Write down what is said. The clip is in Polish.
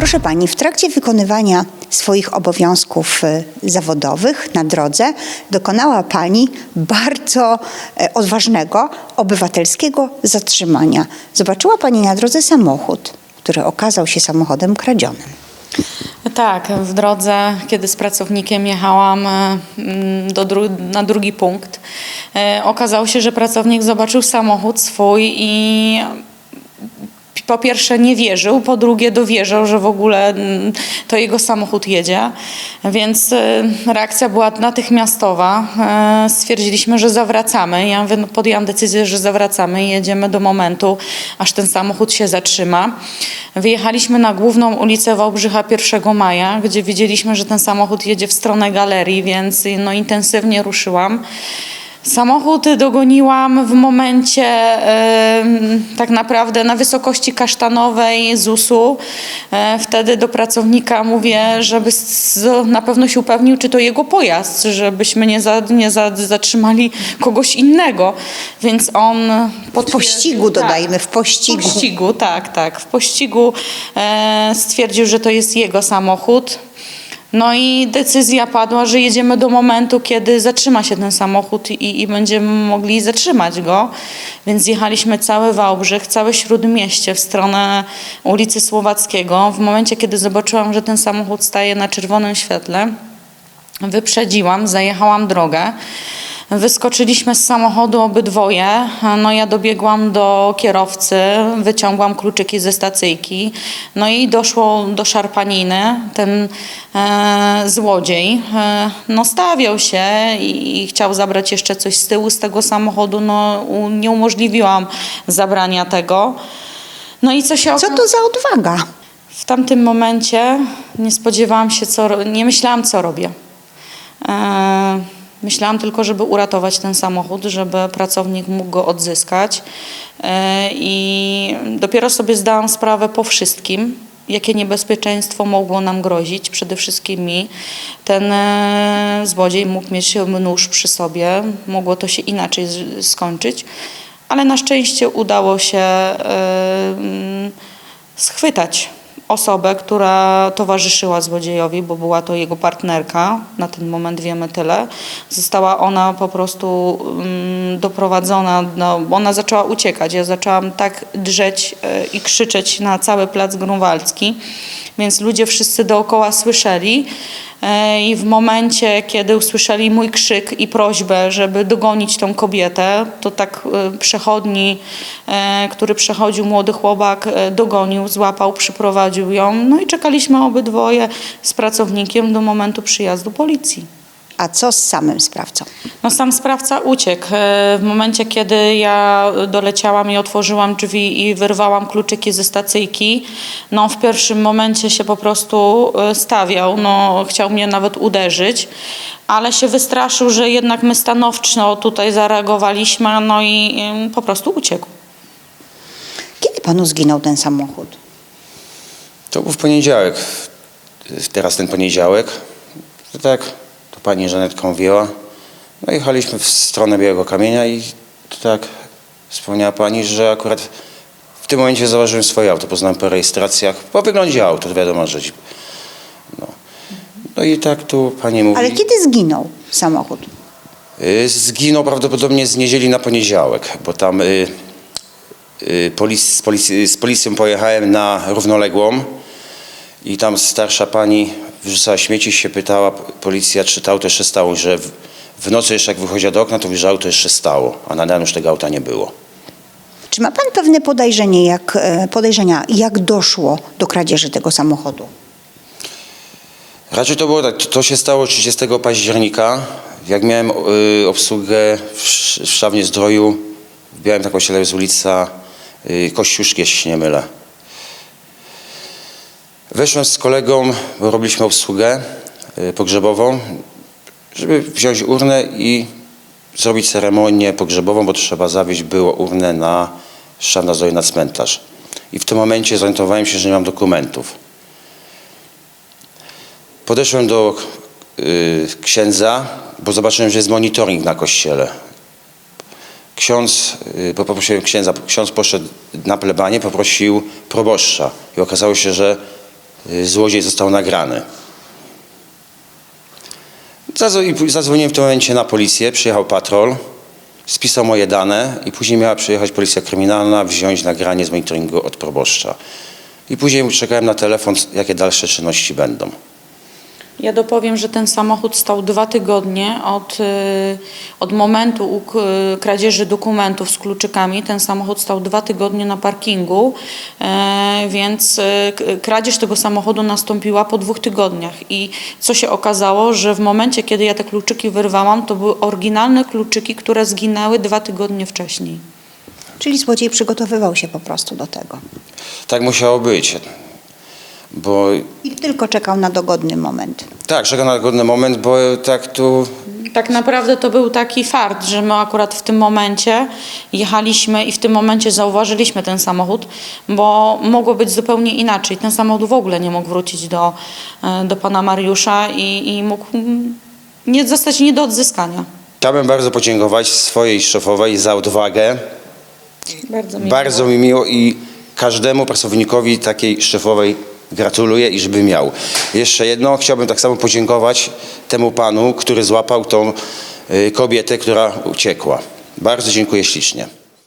Proszę pani, w trakcie wykonywania swoich obowiązków y, zawodowych na drodze dokonała pani bardzo e, odważnego, obywatelskiego zatrzymania. Zobaczyła pani na drodze samochód, który okazał się samochodem kradzionym. Tak, w drodze, kiedy z pracownikiem jechałam e, mm, do dru- na drugi punkt, e, okazało się, że pracownik zobaczył samochód swój i po pierwsze nie wierzył, po drugie dowierzał, że w ogóle mm, to jego samochód jedzie, więc e, reakcja była natychmiastowa. E, Stwierdziliśmy, że zawracamy. Ja no, podjęłam decyzję, że zawracamy i jedziemy do momentu, aż ten samochód się zatrzyma. Wyjechaliśmy na główną ulicę Wałbrzycha 1 maja, gdzie widzieliśmy, że ten samochód jedzie w stronę galerii, więc no, intensywnie ruszyłam. Samochód dogoniłam w momencie em, tak naprawdę na wysokości kasztanowej ZUS-u. E, wtedy do pracownika mówię, żeby z, na pewno się upewnił, czy to jego pojazd, żebyśmy nie, za, nie za, zatrzymali kogoś innego. Więc on W potwierdził- pościgu tak. dodajmy, w W pościgu. pościgu, tak, tak. W pościgu e, stwierdził, że to jest jego samochód. No i decyzja padła, że jedziemy do momentu, kiedy zatrzyma się ten samochód i, i będziemy mogli zatrzymać go. Więc jechaliśmy cały Wałbrzych, całe Śródmieście w stronę ulicy Słowackiego. W momencie, kiedy zobaczyłam, że ten samochód staje na czerwonym świetle, wyprzedziłam, zajechałam drogę. Wyskoczyliśmy z samochodu obydwoje. No ja dobiegłam do kierowcy, wyciągłam kluczyki ze stacyjki. No i doszło do szarpaniny. Ten e, złodziej e, no stawiał się i, i chciał zabrać jeszcze coś z tyłu z tego samochodu. No u, nie umożliwiłam zabrania tego. No i co się Co to za odwaga? w tamtym momencie nie spodziewałam się, co, nie myślałam, co robię. E, myślałam tylko, żeby uratować ten samochód, żeby pracownik mógł go odzyskać. E, I dopiero sobie zdałam sprawę po wszystkim, jakie niebezpieczeństwo mogło nam grozić. Przede wszystkim mi. Ten e, złodziej mógł mieć nóż przy sobie, mogło to się inaczej skończyć. Ale na szczęście udało się e, mm, schwytać osobę, która towarzyszyła złodziejowi, bo była to jego partnerka, na ten moment wiemy tyle. Została ona po prostu mm, doprowadzona, no, ona zaczęła uciekać. Ja zaczęłam tak drzeć e, i krzyczeć na cały plac Grunwaldzki, więc ludzie wszyscy dookoła słyszeli. E, I w momencie, kiedy usłyszeli mój krzyk i prośbę, żeby dogonić tą kobietę, to tak e, przechodni, e, który przechodził, młody chłopak, dogonił, złapał, przyprowadził ją. No i czekaliśmy obydwoje z pracownikiem do momentu przyjazdu policji. A co z samym sprawcą? No sam sprawca uciekł. E, W momencie, kiedy ja doleciałam i otworzyłam drzwi i wyrwałam kluczyki ze stacyjki, no w pierwszym momencie się po prostu e, stawiał, no chciał mnie nawet uderzyć, ale się wystraszył, że jednak my stanowczo tutaj zareagowaliśmy, no i po prostu uciekł. Kiedy panu zginął ten samochód? To był w poniedziałek. Teraz ten poniedziałek. Tak, pani Żanetka mówiła. No jechaliśmy w stronę Białego Kamienia i tak wspomniała pani, że akurat w tym momencie zauważyłem swoje auto. Poznałem po rejestracjach, po wyglądzie auto, to wiadomo, że... No, no i tak tu pani mówi... Ale kiedy zginął samochód? Y, Zginął prawdopodobnie z niedzieli na poniedziałek, bo tam y, y, polic, z, polic, z policją pojechałem na równoległą i tam starsza pani wyrzucała śmieci się pytała policja, czy to auto jeszcze stało, że w, w nocy jeszcze jak wychodziła do okna, to że auto jeszcze stało, a na rano już tego auta nie było. Czy ma pan pewne podejrzenie, jak, e, podejrzenia, jak doszło do kradzieży tego samochodu? Raczej to było tak, to się stało 30 października, jak miałem y, obsługę w, w Szawnie Zdroju, w Białym taką Kościele z ulica y, Kościuszki, jeśli się nie mylę. Weszłem z kolegą, bo robiliśmy obsługę y, pogrzebową, żeby wziąć urnę i zrobić ceremonię pogrzebową, bo trzeba zawieźć było urnę na Szawna Zdroju na cmentarz. I w tym momencie zorientowałem się, że nie mam dokumentów. Podeszłem do y, księdza, bo zobaczyłem, że jest monitoring na kościele. Ksiądz, y, bo poprosiłem księdza, ksiądz poszedł na plebanie, poprosił proboszcza i okazało się, że złodziej został nagrany. Zadzwoniłem w tym momencie na policję, przyjechał patrol, spisał moje dane i później miała przyjechać policja kryminalna, wziąć nagranie z monitoringu od proboszcza. I później czekałem na telefon, jakie dalsze czynności będą. Ja dopowiem, że ten samochód stał dwa tygodnie od, y, od momentu y, kradzieży dokumentów z kluczykami. Ten samochód stał dwa tygodnie na parkingu, e, więc y, kradzież tego samochodu nastąpiła po dwóch tygodniach. I co się okazało, że w momencie, kiedy ja te kluczyki wyrwałam, to były oryginalne kluczyki, które zginęły dwa tygodnie wcześniej. Czyli złodziej przygotowywał się po prostu do tego. Tak musiało być, bo I tylko czekał na dogodny moment. tak, czekam na godny moment, bo tak tu Tak naprawdę to był taki fart, że my akurat w tym momencie jechaliśmy i w tym momencie zauważyliśmy ten samochód, bo mogło być zupełnie inaczej. Ten samochód w ogóle nie mógł wrócić do, e, do pana Mariusza i, i mógł nie zostać nie do odzyskania. chciałbym bardzo podziękować swojej szefowej za odwagę. Bardzo mi Bardzo mi miło i każdemu pracownikowi takiej szefowej gratuluję i żeby miał. Jeszcze jedno, chciałbym tak samo podziękować temu panu, który złapał tą y, kobietę, która uciekła. Bardzo dziękuję ślicznie.